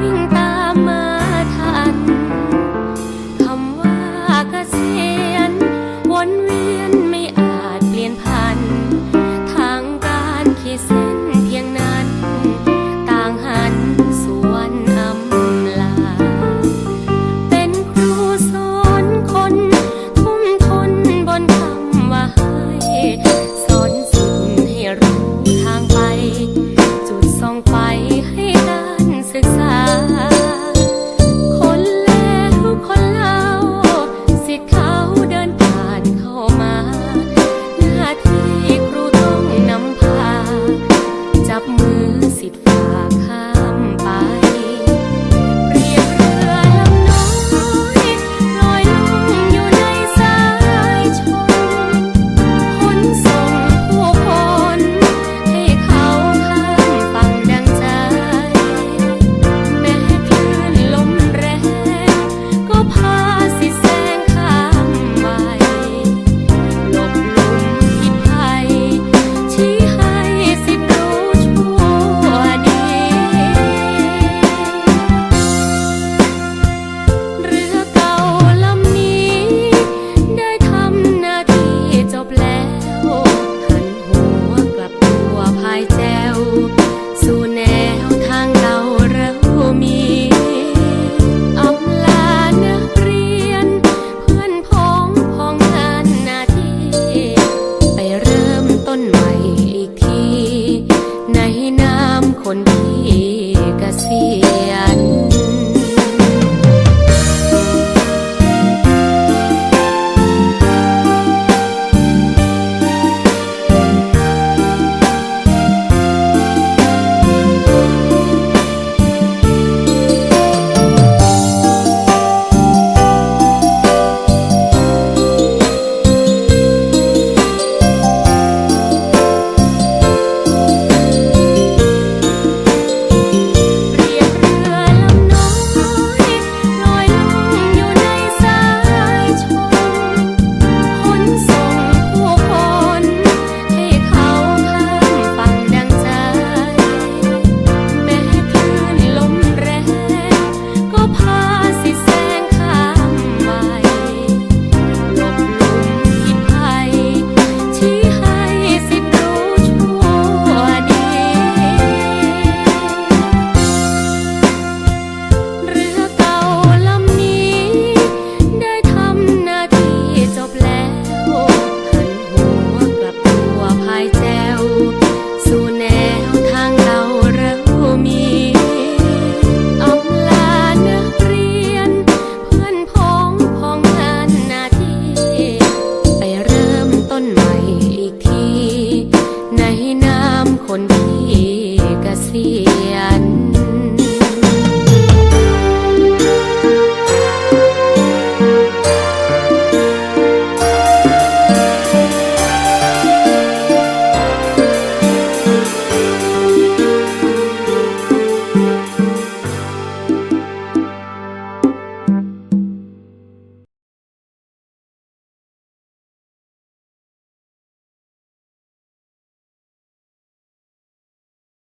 วิ่งตามมาทันคำว่าเกษียณวนเวียนไม่อาจเปลี่ยนพัน ทางการขีดนเพียงนั้น ต่างหันสวนอำลา เป็นครูสอนคน ทุ่มทนบนคำว่าให้ สอนสิ่งให้รู้ 买 คนที่กะเสี